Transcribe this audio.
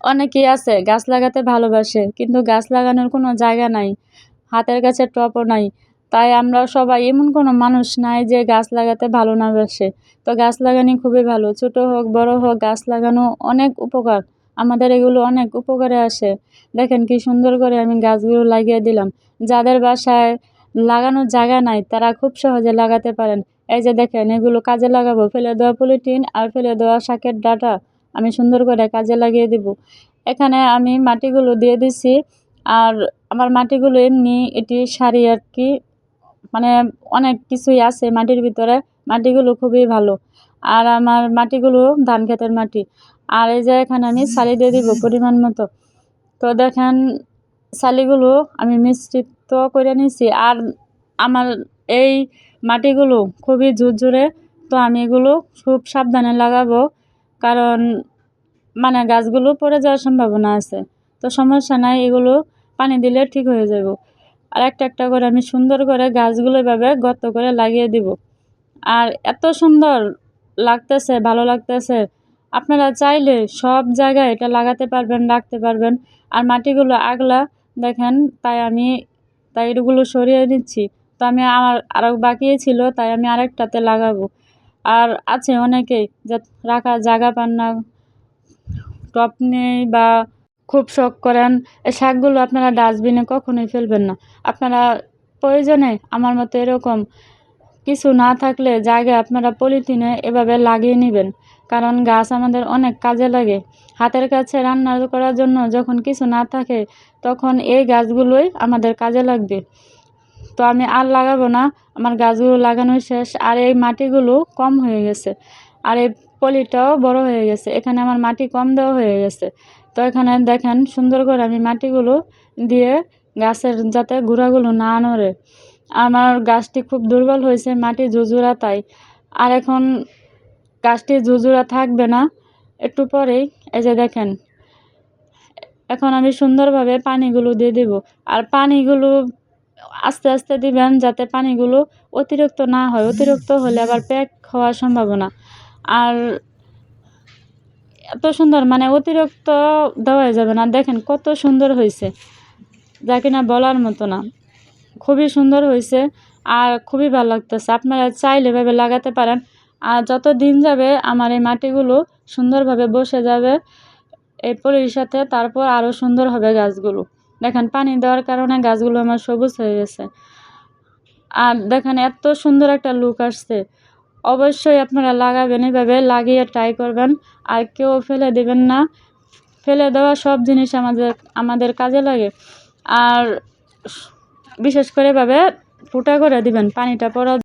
অনেকেই আছে, গাছ লাগাতে ভালোবাসে, কিন্তু গাছ লাগানোর কোনো জায়গা নাই, হাতের কাছে টবও নাই। তাই আমরা সবাই এমন কোনো মানুষ নাই যে গাছ লাগাতে ভালো না বাসে। তো গাছ লাগানি খুবই ভালো, ছোট হোক, বড় হোক, গাছ লাগানো অনেক উপকার, আমাদের এগুলো অনেক উপকারে আসে। দেখেন কি সুন্দর করে আমি গাছগুলো লাগিয়ে দিলাম। যাদের বাসায় লাগানোর জায়গা নাই, তারা খুব সহজে লাগাতে পারেন। এই যে দেখেন, এগুলো কাজে লাগাবো, ফেলে দেওয়া পলিথিন আর ফেলে দেওয়া শাকের ডাটা। আমি সুন্দর করে কাজে লাগিয়ে দিব। এখানে আমি মাটিগুলো দিয়ে দিছি। আর আমার মাটিগুলো এমনি এটি সারি আর কি মানে অনেক কিছুই আছে মাটির ভিতরে। মাটিগুলো খুবই ভালো। আর আমার মাটিগুলো ধান ক্ষেতের মাটি। আর এই যে এখানে আমি সারি দিয়ে দিব পরিমাণ মতো। তো দেখেন, সালিগুলো আমি মিশ্রিত করে নিছি। আর আমার এই মাটিগুলো খুবই জোর ঝুরঝুরে, তো আমি এগুলো খুব সাবধানে লাগাবো। কারণ মানে গাছগুলো পড়ে যাওয়ার সম্ভাবনা আছে। তো সমস্যা নাই, এগুলো পানি দিলে ঠিক হয়ে যাব আর একটা একটা করে আমি সুন্দর করে গাছগুলো এভাবে গর্ত করে লাগিয়ে দিব। আর এত সুন্দর লাগতেছে, ভালো লাগতেছে। আপনারা চাইলে সব জায়গায় এটা লাগাতে পারবেন, রাখতে পারবেন। আর মাটিগুলো আগলা, দেখেন, তাই আমি, তাই এগুলো সরিয়ে নিচ্ছি। তো আমি আমার আরও বাকি ছিল, তাই আমি আরেকটাতে লাগাবো। আর আছে অনেকেই যে জায়গা পান না টব নেই বা খুব শখ করেন, এই শাকগুলো আপনারা ডাস্টবিনে কখনোই ফেলবেন না। আপনারা প্রয়োজনে, আমার মতো এরকম, কিছু না থাকলে জায়গায় আপনারা পলিথিনে এভাবে লাগিয়ে নেবেন, কারণ গাছ আমাদের অনেক কাজে লাগে। হাতের কাছে রান্না করার জন্য যখন কিছু না থাকে, তখন এই গাছগুলোই আমাদের কাজে লাগবে। তো আমি আর লাগাবো না। আমার গাছগুলো লাগানো শেষ। আর এই মাটিগুলো কম হয়ে গেছে। আর এই পলিটাও বড় হয়ে গেছে। এখানে আমার মাটি কম দেওয়া হয়ে গেছে। তো এখানে দেখেন সুন্দর করে আমি মাটিগুলো দিয়ে গাছের যাতে গুঁড়াগুলো না নড়ে। আমার গাছটি খুব দুর্বল হয়েছে, মাটি জুজুরা তাই। আর এখন গাছটি জুজুরা থাকবে না। একটু পরেই এই যে দেখেন, এখন আমি সুন্দরভাবে পানিগুলো দিয়ে দেব। আর পানিগুলো আস্তে আস্তে দিবেন যাতে পানিগুলো অতিরিক্ত না হয়। অতিরিক্ত হলে আবার প্যাক হওয়ার সম্ভাবনা। আর এত সুন্দর মানে অতিরিক্ত দেওয়া যাবে না। দেখেন কত সুন্দর হয়েছে। যা কিনা বলার মতো না। খুবই সুন্দর হয়েছে আর খুবই ভালো লাগতেছে। আপনারা চাইলে এভাবে লাগাতে পারেন। আর যত দিন যাবে আমার এই মাটিগুলো সুন্দরভাবে বসে যাবে। এই পলির সাথে তারপর আরও সুন্দর হবে গাছগুলো। দেখেন, পানি দেওয়ার কারণে গাছগুলো আমার সবুজ হয়ে গেছে। আর দেখেন, এত সুন্দর একটা লুক আসছে। অবশ্যই আপনারা লাগাবেন, এভাবে লাগিয়ে ট্রাই করবেন। আর কেউ ফেলে দেবেন না। ফেলে দেওয়া সব জিনিস আমাদের আমাদের কাজে লাগে। আর বিশেষ করে এভাবে ফুটা করে দিবেন, পানিটা পড়া